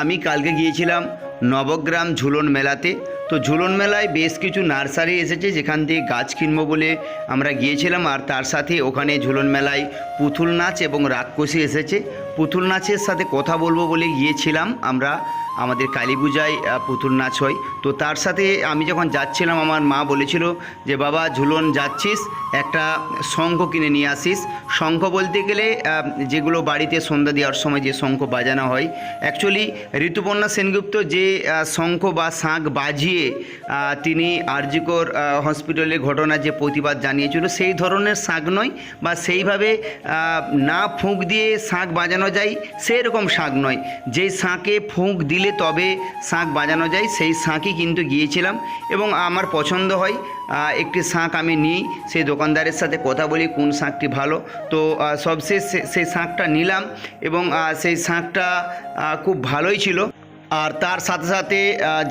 আমি কালকে গিয়েছিলাম নবগ্রাম ঝুলন মেলাতে। তো ঝুলন মেলায় বেশ কিছু নার্সারি এসেছে, যেখান থেকে গাছ কিনবো বলে আমরা গিয়েছিলাম। আর তার সাথে ওখানে ঝুলন মেলায় পুতুল নাচ এবং রাক্ষসী এসেছে। পুতুল নাচের সাথে কথা বলব বলে গিয়েছিলাম আমরা। আমাদের কালী পূজায় পুতুল নাচ হয়। তো তার সাথে আমি যখন যাচ্ছিলাম, আমার মা বলেছিল যে, বাবা, ঝুলন যাচ্ছিস, একটা শঙ্খ কিনে নিয়ে আসিস। শঙ্খ বলতে গেলে যেগুলো বাড়িতে সন্ধ্যা দেওয়ার সময় যে শঙ্খ বাজানো হয়। অ্যাকচুয়ালি ঋতুপর্ণা সেনগুপ্ত যে শঙ্খ বা শাঁখ বাজিয়ে তিনি আরজিকর হসপিটালে ঘটনা যে প্রতিবাদ জানিয়েছিল, সেই ধরনের শাঁখ নয় বা সেইভাবে না ফুঁক দিয়ে শাঁখ বাজানো যায় সেই রকম শাঁখ নয়। যেই শাঁখে ফুঁক দিলে তবে শাঁখ বাজানো যায়। সেই শাঁখই কিন্তু গিয়েছিলাম এবং আমার পছন্দ হয়। একটি শাঁখ আমি নিই, সেই দোকানদারের সাথে কথা বলি, কোন শাঁখটি ভালো। তো সবশেষ সেই শাঁখটা নিলাম এবং সেই শাঁখটা খুব ভালোই ছিল। আর তার সাথে সাথে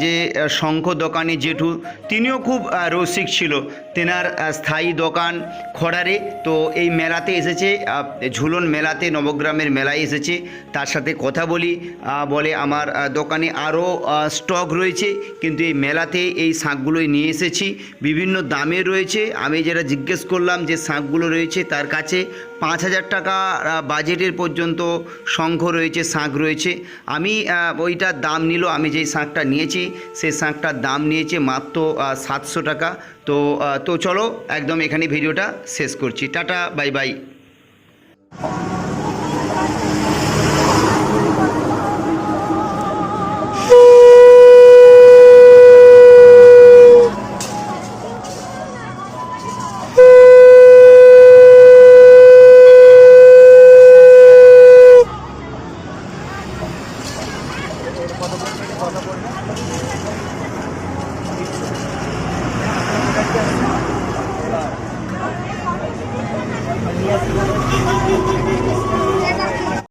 যে শঙ্খ দোকানি জেঠু, তিনিও খুব রসিক ছিল। তেনার স্থায়ী দোকান খড়ারে। তো এই মেলাতে এসেছে ঝুলন মেলাতে, নবগ্রামের মেলায় এসেছে। তার সাথে কথা বলি বলে আমার দোকানে আরও স্টক রয়েছে। কিন্তু এই মেলাতে এই শাঁখগুলোই নিয়ে এসেছি। বিভিন্ন দামে রয়েছে। আমি যেটা জিজ্ঞেস করলাম যে শাঁখগুলো রয়েছে তার কাছে পাঁচ হাজার টাকা বাজেটের পর্যন্ত শঙ্খ রয়েছে, শাঁখ রয়েছে। আমি ওইটার দাম নিল, আমি যেই শাঁখটা নিয়েছি সেই শাঁখটার দাম নিয়েছে মাত্র সাতশো টাকা। তো তো চলো, একদম এখানে ভিডিওটা শেষ করছি। Tata, bye bye. কত পড়বে